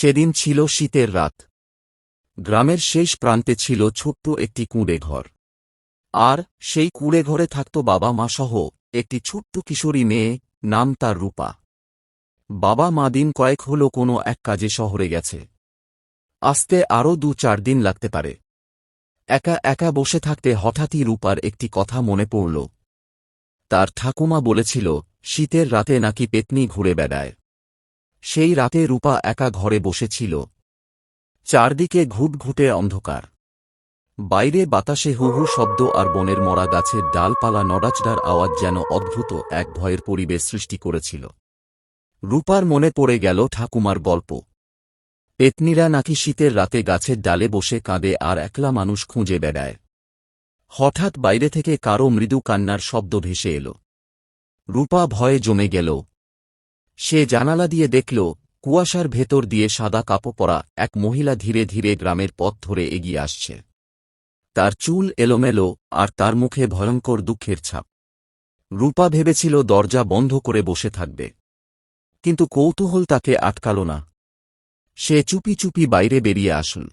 সেদিন ছিল শীতের রাত। গ্রামের শেষ প্রান্তে ছিল ছোট্ট একটি কুঁড়ে ঘর আর সেই কুঁড়ে ঘরে থাকত বাবা মা সহ একটি ছোট্ট কিশোরী মেয়ে, নাম তার রূপা। বাবা মা দিন কয়েক হল কোনো এক কাজে শহরে গেছে। আসতে আরও দু চার দিন লাগতে পারে। একা একা বসে থাকতে হঠাৎই রূপার একটি কথা মনে পড়ল। তার ঠাকুমা বলেছিল, শীতের রাতে নাকি পেতনি ঘুরে বেড়ায়। সেই রাতে রূপা একা ঘরে বসেছিল। চারদিকে ঘুটঘুটে অন্ধকার। বাইরে বাতাসে হু হু শব্দ আর বনের মরা গাছের ডালপালা নড়াচড়ার আওয়াজ যেন অদ্ভুত এক ভয়ের পরিবেশ সৃষ্টি করেছিল। রূপার মনে পড়ে গেল ঠাকুমার গল্প। পেতনিরা নাকি শীতের রাতে গাছের ডালে বসে কাঁদে আর একলা মানুষ খুঁজে বেড়ায়। হঠাৎ বাইরে থেকে কারও মৃদু কান্নার শব্দ ভেসে এল। রূপা ভয়ে জমে গেল সে জানালা দিয়ে দেখল, কুয়াশার ভেতর দিয়ে সাদা কাপড় পরা এক মহিলা ধীরে ধীরে গ্রামের পথ ধরে এগিয়ে আসছে। তার চুল এলোমেলো আর তার মুখে ভয়ঙ্কর দুঃখের ছাপ। রূপা ভেবেছিল দরজা বন্ধ করে বসে থাকবে। কিন্তু কৌতূহল তাকে আটকাল না। সে চুপি চুপি বাইরে বেরিয়ে আসল।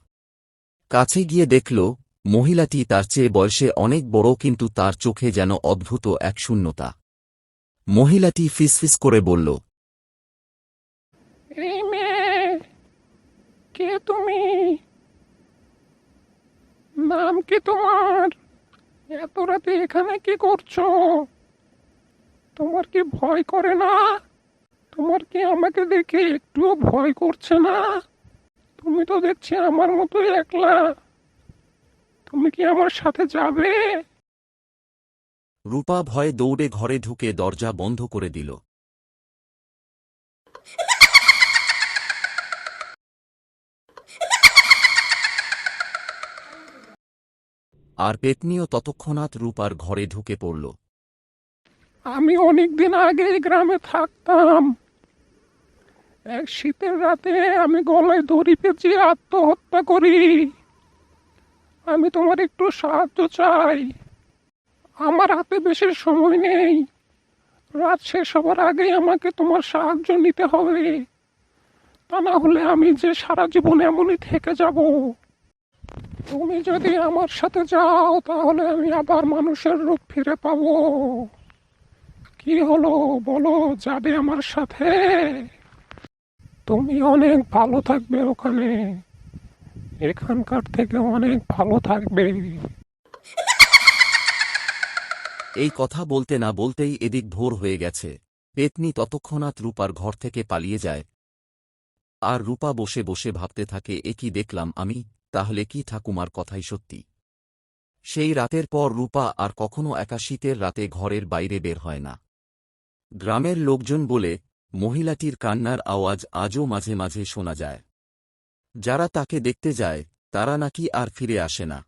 কাছে গিয়ে দেখল, মহিলাটি তার চেয়ে বয়সে অনেক বড় কিন্তু তার চোখে যেন অদ্ভুত এক শূন্যতা। মহিলাটি ফিসফিস করে বলল এই মেয়ে কে তুমি? নাম কি তোমার? এত রাতে এখানে কি করছ? তোমার কি ভয় করে না? তোমার কি আমাকে দেখে একটুও ভয় করছে না? তুমি তো দেখছি আমার মতো একলা। তুমি কি আমার সাথে যাবে? রূপা ভয়ে দৌড়ে ঘরে ঢুকে দরজা বন্ধ করে দিল। আর পেতনিও ততক্ষণাৎ রূপার ঘরে ঢুকে পড়ল। আমি অনেকদিন আগে গ্রামে থাকতাম। এক শীতের রাতে আমি গলায় দড়ি পেঁচিয়ে আত্মহত্যা করি। আমি তোমার একটু সাহায্য চাই। আমার হাতে বেশি সময় নেই। রাত শেষ হবার আগেই আমাকে তোমার সাহায্য নিতে হবে। তা না হলে আমি যে সারা জীবন এমনই থেকে যাব। তুমি যদি আমার সাথে যাও, তাহলে আমি আবার মানুষের রূপ ফিরে পাবো। কি হলো বলো যাবে আমার সাথে? তুমি অনেক ভালো থাকবে ওখানে। এখানকার থেকে অনেক ভালো থাকবে। এই কথা বলতে না বলতেই এদিক ভোর হয়ে গেছে। পেতনি ততক্ষণাৎ রূপার ঘর থেকে পালিয়ে যায়। আর রূপা বসে বসে ভাবতে থাকে, এ কি দেখলাম আমি? তাহলে কি ঠাকুমার কথাই সত্যি? সেই রাতের পর রূপা আর কখনো একা শীতের রাতে ঘরের বাইরে বের হয় না। গ্রামের লোকজন বলে, মহিলাটির কান্নার আওয়াজ আজও মাঝে মাঝে শোনা যায়। যারা তাকে দেখতে যায়, তারা নাকি আর ফিরে আসে না।